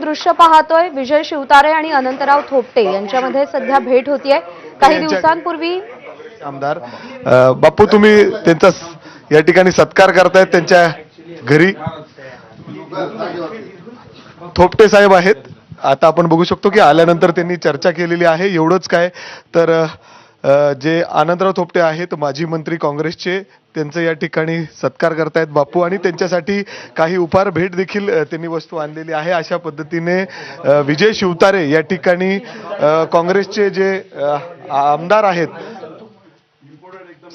दृश्य पाहतोय. विजय शिवतारे आणि अनंतराव थोपटे यांच्यामध्ये सध्या भेट होतीये. काही दिवसांपूर्वी आमदार बापू तुम्ही त्यांचा या ठिकाणी सत्कार करतायत त्यांच्या घरी. थोपटे साहेब आहेत. आता आपण बघू शकतो की आल्यानंतर त्यांनी चर्चा केलेली आहे. एवढंच काय. तर जे आनंदराव थोपटे आहेत माजी मंत्री काँग्रेसचे त्यांचं या ठिकाणी सत्कार करतायत बापू आणि त्यांच्यासाठी काही उपहार भेट देखील त्यांनी वस्तू आणलेली आहे. अशा पद्धतीने विजय शिवतारे या ठिकाणी काँग्रेसचे जे आमदार आहेत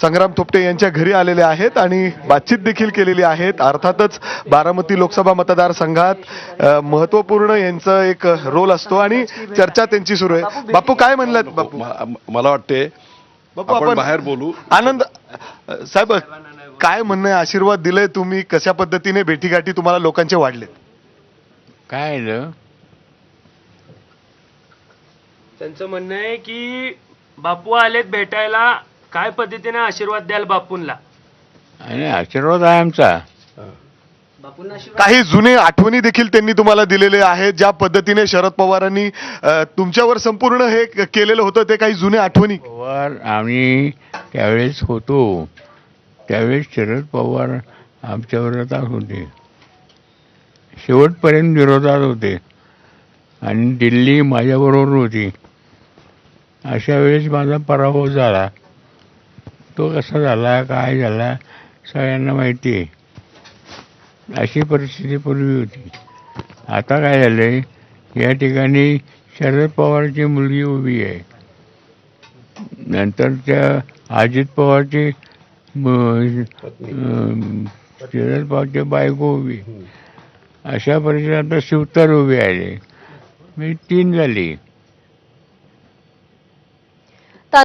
संग्राम थोपटे यांच्या घरी आलेले आहेत आणि बातचीत देखील केलेली आहेत. अर्थातच बारामती लोकसभा मतदारसंघात महत्त्वपूर्ण यांचं एक रोल असतो आणि चर्चा त्यांची सुरू आहे. बापू काय म्हणलात बापू? मला वाटते बापू आपण बाहेर बोलू. आनंद साहेब काय म्हणणं आशीर्वाद दिले तुम्ही? कशा पद्धतीने भेटीगाठी तुम्हाला लोकांचे वाढलेत? काय त्यांचं म्हणणं आहे की बापू आलेत भेटायला. काय पद्धतीने आशीर्वाद द्याल बापूंना आणि आशीर्वाद आहे आमचा. काही जुने आठवणी देखील त्यांनी तुम्हाला दिलेले आहेत ज्या पद्धतीने शरद पवारांनी अ, तुमच्यावर संपूर्ण हे क- केलेलं होतं ते काही जुने आठवणी? पवार आम्ही त्यावेळेस होतो. त्यावेळेस शरद पवार आमच्या विरोधात होते. शेवटपर्यंत विरोधात होते. आणि दिल्ली माझ्याबरोबर होती. अशा वेळेस माझा पराभव झाला. तो कसा झाला काय झाला सगळ्यांना माहिती आहे. अशी परिस्थिती पूर्वी होती. आता काय झालं आहे या ठिकाणी शरद पवारची मुलगी उभी आहे. नंतर त्या अजित पवारची शरद पवारची बायको उभी. अशा परिस्थितीत आता शिवतर उभी आले म्हणजे तीन झाली.